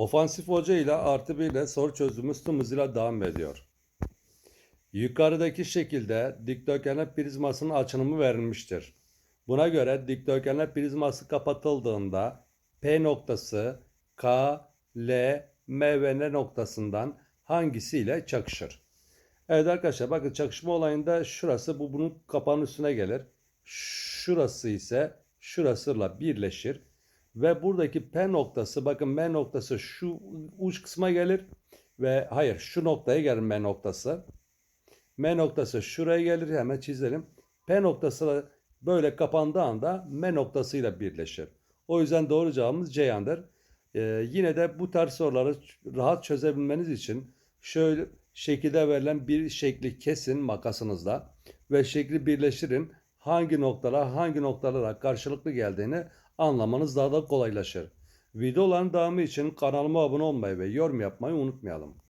Ofansif Hoca ile artı 1 ile soru çözümümüz tüm hızıyla devam ediyor. Yukarıdaki şekilde dikdörtgenler prizmasının açınımı verilmiştir. Buna göre dikdörtgenler prizması kapatıldığında P noktası K, L, M ve N noktasından hangisiyle çakışır? Evet arkadaşlar bakın çakışma olayında şurası bu bunun kapağının üstüne gelir. Şurası ise şurasıyla birleşir. Ve buradaki P noktası bakın M noktası şu uç kısma gelir. Ve hayır şu noktaya gelir M noktası. M noktası şuraya gelir hemen çizelim. P noktası böyle kapandığı anda M noktasıyla birleşir. O yüzden doğru cevabımız Ceyhan'dır. Ee, yine de bu tarz soruları rahat çözebilmeniz için şöyle şekilde verilen bir şekli kesin makasınızla ve şekli birleştirin. Hangi noktalar hangi noktalara karşılıklı geldiğini anlamanız daha da kolaylaşır. Videoların devamı için kanalıma abone olmayı ve yorum yapmayı unutmayalım.